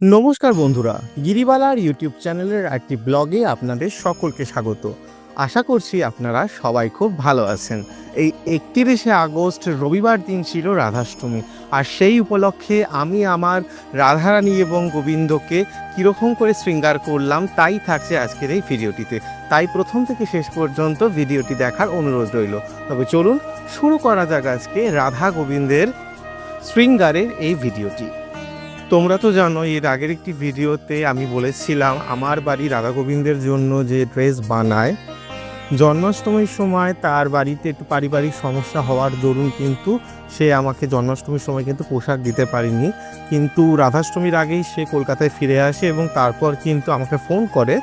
নমস্কার বন্ধুরা, গিরিবালার ইউটিউব চ্যানেলের একটি ব্লগে আপনাদের সকলকে স্বাগত। আশা করছি আপনারা সবাই খুব ভালো আছেন। এই একত্রিশে আগস্ট রবিবার দিন ছিল রাধাষ্টমী, আর সেই উপলক্ষে আমি আমার রাধারানী এবং গোবিন্দকে কীরকম করে শৃঙ্গার করলাম তাই থাকছে আজকের এই ভিডিওটিতে। তাই প্রথম থেকে শেষ পর্যন্ত ভিডিওটি দেখার অনুরোধ রইল। তবে চলুন, শুরু করা যাক আজকে রাধা গোবিন্দের শৃঙ্গারের এই ভিডিওটি। তোমরা তো জানো, এর আগের একটি ভিডিওতে আমি বলেছিলাম, আমার বাড়ি রাধা গোবিন্দের জন্য যে ড্রেস বানায়, জন্মাষ্টমীর সময় তার বাড়িতে একটু পারিবারিক সমস্যা হওয়ার দরুন কিন্তু সে আমাকে জন্মাষ্টমীর সময় কিন্তু পোশাক দিতে পারেনি। কিন্তু রাধাষ্টমীর আগেই সে কলকাতায় ফিরে আসে এবং তারপর কিন্তু আমাকে ফোন করে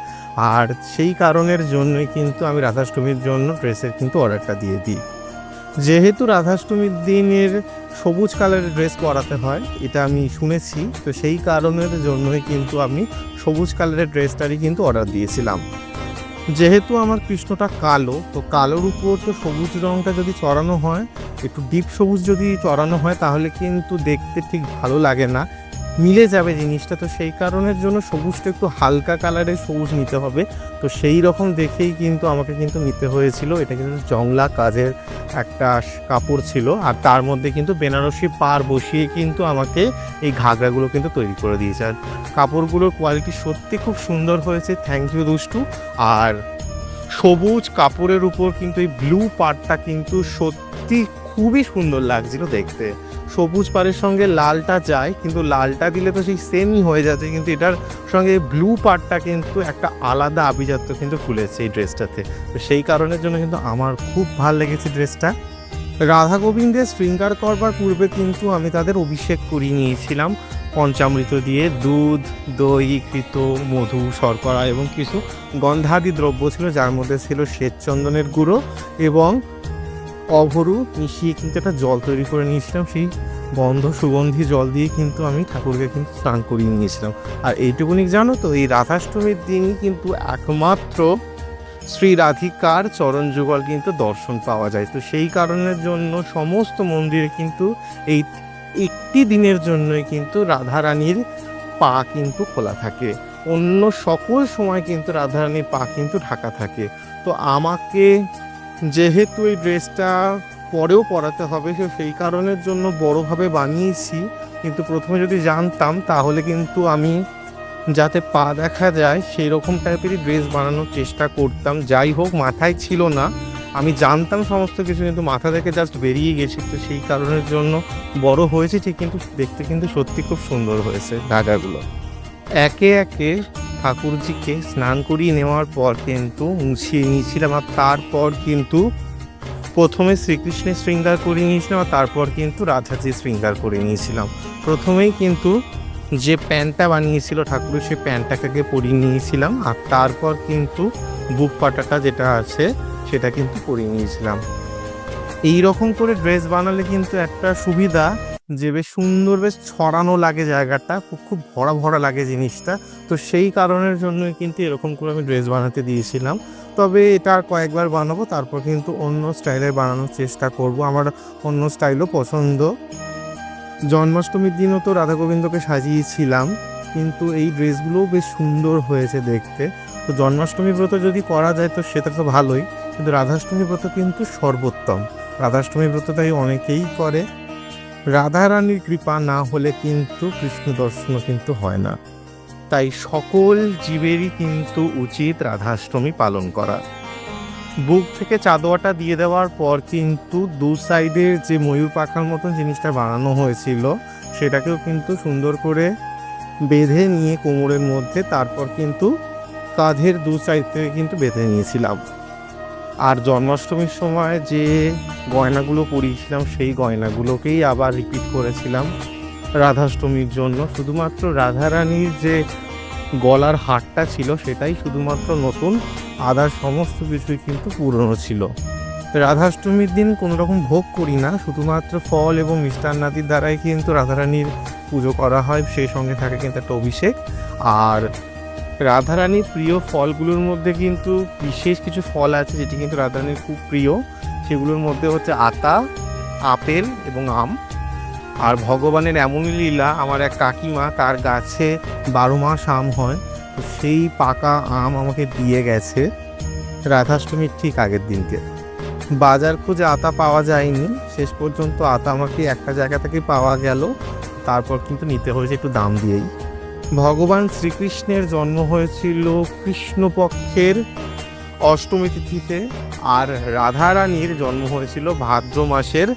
আর সেই কারণের জন্যই কিন্তু আমি রাধাষ্টমীর জন্য ড্রেসের কিন্তু অর্ডারটা দিয়ে দিই। যেহেতু রাধাষ্টমীর দিনের সবুজ কালারের ড্রেস পরাতে হয়, এটা আমি শুনেছি, তো সেই কারণের জন্যই কিন্তু আমি সবুজ কালারের ড্রেসটারই কিন্তু অর্ডার দিয়েছিলাম। যেহেতু আমার কৃষ্ণটা কালো, তো কালোর উপর তো সবুজ রঙটা যদি চড়ানো হয়, একটু ডিপ সবুজ যদি চড়ানো হয়, তাহলে কিন্তু দেখতে ঠিক ভালো লাগে না। মিলে যাবে জিনিসটা। তো সেই কারণের জন্য সবুজটা একটু হালকা কালারের সবুজ নিতে হবে। তো সেই রকম দেখেই কিন্তু আমাকে কিন্তু নিতে হয়েছিল। এটা কিন্তু জংলা কাজের একটা কাপড় ছিল। আর তার মধ্যে কিন্তু বেনারসি পার বসিয়ে কিন্তু আমাকে এই ঘাগরাগুলো কিন্তু তৈরি করে দিয়েছে। আর কাপড়গুলোর কোয়ালিটি সত্যি খুব সুন্দর হয়েছে। থ্যাংক ইউ দুষ্টু। আর সবুজ কাপড়ের উপর কিন্তু এই ব্লু পাড়টা কিন্তু সত্যি খুবই সুন্দর লাগছিল দেখতে। সবুজ পাড়ের সঙ্গে লালটা যায়, কিন্তু লালটা দিলে তো সেই সেমই হয়ে যাচ্ছে, কিন্তু এটার সঙ্গে ব্লু পার্টটা কিন্তু একটা আলাদা আভিজাত্য কিন্তু খুলেছে এই ড্রেসটাতে তো সেই কারণের জন্য কিন্তু আমার খুব ভালো লেগেছে ড্রেসটা রাধা গোবিন্দের শৃঙ্গার করবার পূর্বে কিন্তু আমি তাদের অভিষেক করিয়ে নিয়েছিলাম। পঞ্চামৃত দিয়ে দুধ, দই কৃত মধু, শর্করা এবং কিছু গন্ধাদি দ্রব্য ছিল, যার মধ্যে ছিল শ্বেতচন্দনের গুঁড়ো এবং অভরু মিশিয়ে কিন্তু একটা জল তৈরি করে নিয়েছিলাম, সেই গন্ধ সুগন্ধি জল দিয়ে কিন্তু আমি ঠাকুরকে কিন্তু স্নান করিয়ে নিয়েছিলাম। আর এইটুকুনি জানো তো, এই রাধাষ্টমীর দিনই কিন্তু একমাত্র শ্রী রাধিকার চরণ যুগল কিন্তু দর্শন পাওয়া যায়। তো সেই কারণের জন্য সমস্ত মন্দিরে কিন্তু এই একটি দিনের জন্যই কিন্তু রাধারানীর পা কিন্তু খোলা থাকে। অন্য সকল সময় কিন্তু রাধারানীর পা কিন্তু ঢাকা থাকে। তো আমাকে যেহেতু এই ড্রেসটা পরেও পরাতে হবে তো সেই কারণের জন্য বড়োভাবে বানিয়েছি। কিন্তু প্রথমে যদি জানতাম তাহলে কিন্তু আমি যাতে পা দেখা যায় সেই রকম টাইপেরই ড্রেস বানানোর চেষ্টা করতাম। যাই হোক মাথায় ছিল না। আমি জানতাম সমস্ত কিছু কিন্তু মাথা থেকে জাস্ট বেরিয়ে গেছে। তো সেই কারণের জন্য বড় হয়েছে ঠিক কিন্তু দেখতে কিন্তু সত্যি খুব সুন্দর হয়েছে। ধাগাগুলো একে একে ঠাকুরজিকে স্নান করিয়ে নেওয়ার পর কিন্তু মুছিয়ে নিয়েছিলাম আর তারপর কিন্তু প্রথমে শ্রীকৃষ্ণের শৃঙ্গার করে নিয়েছিলাম আর তারপর কিন্তু রাধাজির শৃঙ্গার করে নিয়েছিলাম। প্রথমেই কিন্তু যে প্যান্টটা বানিয়েছিল ঠাকুর, সেই প্যান্টটাকে পরিয়ে নিয়েছিলাম আর তারপর কিন্তু বুক পাটাটা যেটা আছে সেটা কিন্তু পরিয়ে নিয়েছিলাম। এই রকম করে ড্রেস বানালে কিন্তু একটা সুবিধা যে বেশ সুন্দর বেশ ছড়ানো লাগে জায়গাটা, খুব খুব ভরা ভরা লাগে জিনিসটা। তো সেই কারণের জন্যই কিন্তু এরকম করে আমি ড্রেস বানাতে দিয়েছিলাম। তবে এটা আর কয়েকবার বানাবো, তারপর কিন্তু অন্য স্টাইলের বানানোর চেষ্টা করব। আমার অন্য স্টাইলও পছন্দ। জন্মাষ্টমীর দিনও তো রাধা গোবিন্দকে সাজিয়েছিলাম, কিন্তু এই ড্রেসগুলোও বেশ সুন্দর হয়েছে দেখতে। তো জন্মাষ্টমী ব্রত যদি করা যায় তো সেটা তো ভালোই, কিন্তু রাধাষ্টমী ব্রত কিন্তু সর্বোত্তম। রাধাষ্টমী ব্রত তাই অনেকেই করে। রাধারানীর কৃপা না হলে কিন্তু কৃষ্ণ দর্শনও কিন্তু হয় না। তাই সকল জীবেরই কিন্তু উচিত রাধাষ্টমী পালন করা। বুক থেকে চাদোয়াটা দিয়ে দেওয়ার পর কিন্তু দু সাইডের যে ময়ূর পাখার মতন জিনিসটা বানানো হয়েছিল, সেটাকেও কিন্তু সুন্দর করে বেঁধে নিয়ে কোমরের মধ্যে তারপর কিন্তু কাঁধের দু সাইড থেকে কিন্তু বেঁধে নিয়েছিলাম। আর জন্মাষ্টমীর সময় যে গয়নাগুলো পরিয়েছিলাম, সেই গয়নাগুলোকেই আবার রিপিট করেছিলাম রাধাষ্টমীর জন্য। শুধুমাত্র রাধারানীর যে গলার হারটা ছিল, সেটাই শুধুমাত্র নতুন, আদার সমস্ত কিছুই কিন্তু পুরনো ছিল। রাধাষ্টমীর দিন কোনো রকম ভোগ করি না, শুধুমাত্র ফল এবং মিষ্টান্নাদির দ্বারাই কিন্তু রাধারানীর পুজো করা হয়, সেই সঙ্গে থাকে কিন্তু একটা অভিষেক। আর রাধারানীর প্রিয় ফলগুলোর মধ্যে কিন্তু বিশেষ কিছু ফল আছে যেটি কিন্তু রাধারানীর খুব প্রিয়। সেগুলোর মধ্যে হচ্ছে আতা, আপেল এবং আম। আর ভগবানের এমনই লীলা, আমার এক কাকিমা তার গাছে বারো মাস আম হয়, তো সেই পাকা আম আমাকে দিয়ে গেছে রাধাষ্টমীর ঠিক আগের দিনকে। বাজার খুঁজে আতা পাওয়া যায়নি, শেষ পর্যন্ত আতা আমাকে একটা জায়গা থেকে পাওয়া গেল, তারপর কিন্তু নিতে হয়েছে একটু দাম দিয়েই। ভগবান শ্রীকৃষ্ণের জন্ম হয়েছিল কৃষ্ণপক্ষের অষ্টমী তিথিতে আর রাধারানীর জন্ম হয়েছিল ভাদ্র মাসের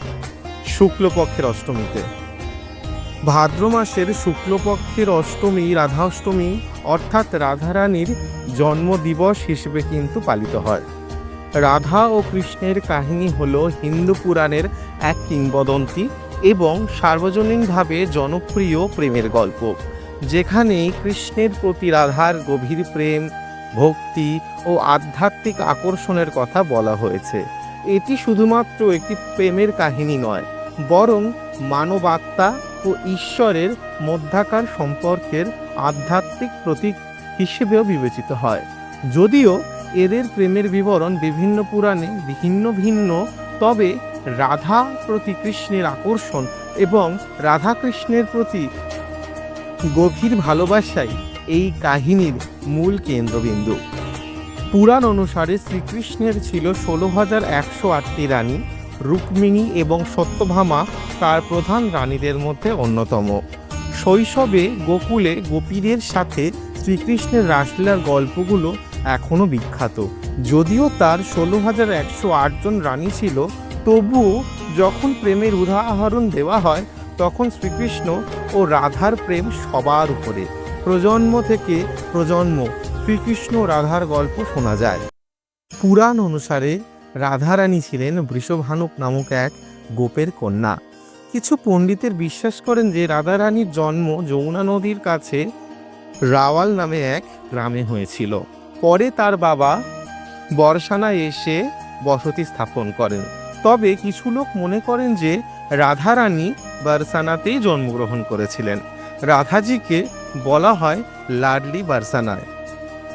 শুক্লপক্ষের অষ্টমীতে। ভাদ্র মাসের শুক্লপক্ষের অষ্টমী রাধা অষ্টমী অর্থাৎ রাধারানীর জন্মদিবস হিসেবে কিন্তু পালিত হয়। রাধা ও কৃষ্ণের কাহিনী হল হিন্দু পুরাণের এক কিংবদন্তি এবং সার্বজনীনভাবে জনপ্রিয় প্রেমের গল্প। যেখানে কৃষ্ণের প্রতি রাধার গভীর প্রেম, ভক্তি ও আধ্যাত্মিক আকর্ষণের কথা বলা হয়েছে। এটি শুধুমাত্র একটি প্রেমের কাহিনী নয়, বরং মানবাত্মা ও ঈশ্বরের মধ্যাকার সম্পর্কের আধ্যাত্মিক প্রতীক হিসেবেও বিবেচিত হয়। যদিও এদের প্রেমের বিবরণ বিভিন্ন পুরাণে ভিন্ন ভিন্ন, তবে রাধা প্রতি কৃষ্ণের আকর্ষণ এবং রাধা কৃষ্ণের প্রতি গভীর ভালোবাসাই এই কাহিনীর মূল কেন্দ্রবিন্দু। পুরাণ অনুসারে শ্রীকৃষ্ণের ছিল ষোলো হাজার একশো আটটি রানী, রুক্মিণী এবং সত্যভামা তার প্রধান রানীদের মধ্যে অন্যতম। শৈশবে গোকুলে গোপীদের সাথে শ্রীকৃষ্ণের রাসলীলার গল্পগুলো এখনও বিখ্যাত। যদিও তার ষোলো হাজার একশো আটজন রানী ছিল, তবুও যখন প্রেমের উদাহরণ দেওয়া হয়, তখন শ্রীকৃষ্ণ ও রাধার প্রেম সবার উপরে। প্রজন্ম থেকে প্রজন্ম শ্রীকৃষ্ণ রাধার গল্প শোনা যায়। পুরাণ অনুসারে রাধারানী ছিলেন বৃষভানুক নামক এক গোপের কন্যা। কিছু পণ্ডিতের বিশ্বাস করেন যে রাধারানীর জন্ম যমুনা নদীর কাছে রাওয়াল নামে এক গ্রামে হয়েছিল। পরে তার বাবা বর্ষানায় এসে বসতি স্থাপন করেন। তবে কিছু লোক মনে করেন যে রাধারানী বারসানাতেই জন্মগ্রহণ করেছিলেন। রাধাজিকে বলা হয় লাডলি বারসানায়।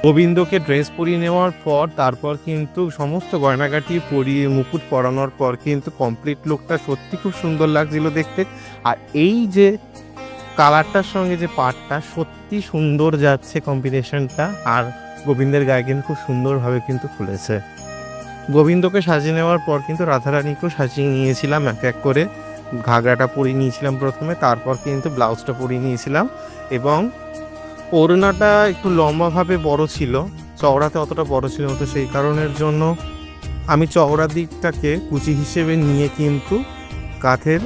গোবিন্দকে ড্রেস পরিয়ে নেওয়ার পর, তারপর কিন্তু সমস্ত গয়নাগাটি পরিয়ে মুকুট পরানোর পর কিন্তু কমপ্লিট লুকটা সত্যি খুব সুন্দর লাগছিল দেখতে। আর এই যে কালারটার সঙ্গে যে পাটটা সত্যি সুন্দর যাচ্ছে কম্বিনেশনটা, আর গোবিন্দের গায়ে কিন্তু খুব সুন্দরভাবে কিন্তু খুলেছে। গোবিন্দকে সাজিয়ে নেওয়ার পর কিন্তু রাধারানীকেও সাজিয়ে নিয়েছিলাম এক এক করে। ঘাগরাটা পরিয়ে নিয়েছিলাম প্রথমে, তারপর কিন্তু ব্লাউজটা পরিয়ে নিয়েছিলাম এবং ওড়নাটা একটু লম্বাভাবে বড় ছিল, চওড়াতে অতটা বড় ছিল তো সেই কারণের জন্য আমি চওড়া দিকটাকে কুচি হিসেবে নিয়ে কিন্তু কাঁধের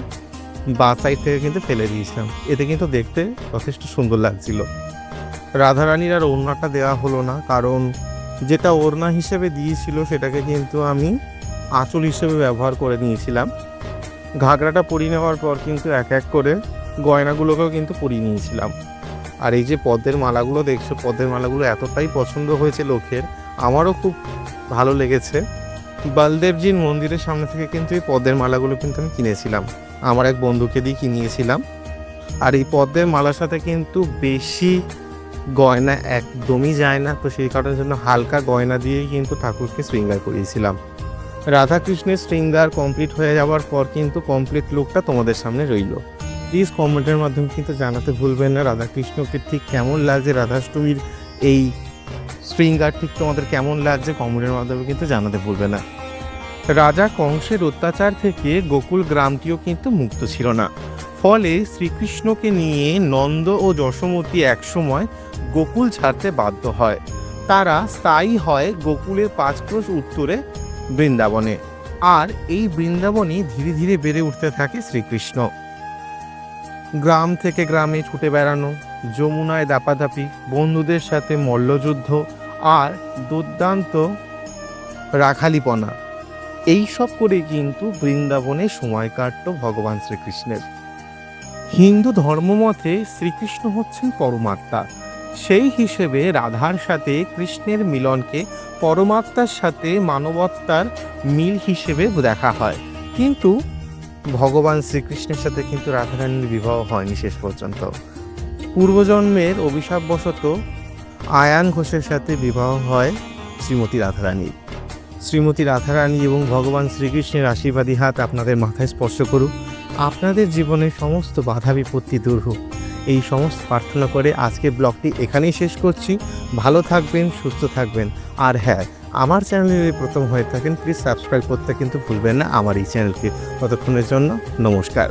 বা সাইড থেকে কিন্তু ফেলে দিয়েছিলাম। এতে কিন্তু দেখতে যথেষ্ট সুন্দর লাগছিল। রাধারানীর আর ওড়নাটা দেওয়া হলো না, কারণ যেটা ওড়না হিসেবে দিয়েছিল সেটাকে কিন্তু আমি আঁচল হিসেবে ব্যবহার করে নিয়েছিলাম। ঘাগরাটা পরিয়ে নেওয়ার পর কিন্তু এক এক করে গয়নাগুলোকেও কিন্তু পরিয়ে নিয়েছিলাম। আর এই যে পদ্মের মালাগুলো দেখছ পদ্মের মালাগুলো এতটাই পছন্দ হয়েছে লোকের, আমারও খুব ভালো লেগেছে। বালদেবজির মন্দিরের সামনে থেকে কিন্তু এই পদ্মের মালাগুলো কিন্তু আমি কিনেছিলাম। আমার এক বন্ধুকে দিয়ে কিনিয়েছিলাম। আর এই পদ্মের মালার সাথে কিন্তু বেশি গয়না একদমই যায় না, তো সেই কারণের জন্য হালকা গয়না দিয়েই কিন্তু ঠাকুরকে শৃঙ্গার করিয়েছিলাম। রাধা কৃষ্ণের শৃঙ্গার কমপ্লিট হয়ে যাওয়ার পর কিন্তু কমপ্লিট লুকটা তোমাদের সামনে রইল। প্লিজ কমেন্টের মাধ্যমে কিন্তু জানাতে ভুলবেন না রাধাকৃষ্ণকে ঠিক কেমন লাগছে, রাধাষ্টমীর এই শৃঙ্গার ঠিক তোমাদের কেমন লাগছে কমেন্টের মাধ্যমে কিন্তু জানাতে ভুলবে না। রাজা কংসের অত্যাচার থেকে গোকুল গ্রামটিও কিন্তু মুক্ত ছিল না। ফলে শ্রীকৃষ্ণকে নিয়ে নন্দ ও যশোমতী একসময় গোকুল ছাড়তে বাধ্য হয়। তারা স্থায়ী হয় গোকুলের পাঁচ ক্রোশ উত্তরে বৃন্দাবনে। আর এই বৃন্দাবনই ধীরে ধীরে বেড়ে উঠতে থাকে শ্রীকৃষ্ণ। গ্রাম থেকে গ্রামে ছুটে বেড়ানো, যমুনায় দাপাদাপি, বন্ধুদের সাথে মল্লযুদ্ধ আর দুর্দান্ত রাখালিপনা, এই সব করে কিন্তু বৃন্দাবনে সময় কাটত ভগবান শ্রীকৃষ্ণের। হিন্দু ধর্মমতে শ্রীকৃষ্ণ হচ্ছেন পরমাত্মা। সেই হিসেবে রাধার সাথে কৃষ্ণের মিলনকে পরমাত্মার সাথে মানবত্তার মিল হিসেবে দেখা হয়। কিন্তু ভগবান শ্রীকৃষ্ণের সাথে কিন্তু রাধারানীর বিবাহ হয়নি শেষ পর্যন্ত। পূর্বজন্মের অভিশাপবশত আয়ান ঘোষের সাথে বিবাহ হয় শ্রীমতী রাধারানীর শ্রীমতী রাধারানী এবং ভগবান শ্রীকৃষ্ণের আশীর্বাদী হাত আপনাদের মাথায় স্পর্শ করুক। আপনাদের জীবনে সমস্ত বাধা বিপত্তি দূর হোক। এই সমস্ত প্রার্থনা করে আজকে ব্লগটি এখানেই শেষ করছি। ভালো থাকবেন, সুস্থ থাকবেন। আর হ্যাঁ আমার চ্যানেলে যদি প্রথম হয়ে থাকেন প্লিজ সাবস্ক্রাইব করতে কিন্তু ভুলবেন না আমার এই চ্যানেলকে। ততক্ষণের জন্য নমস্কার।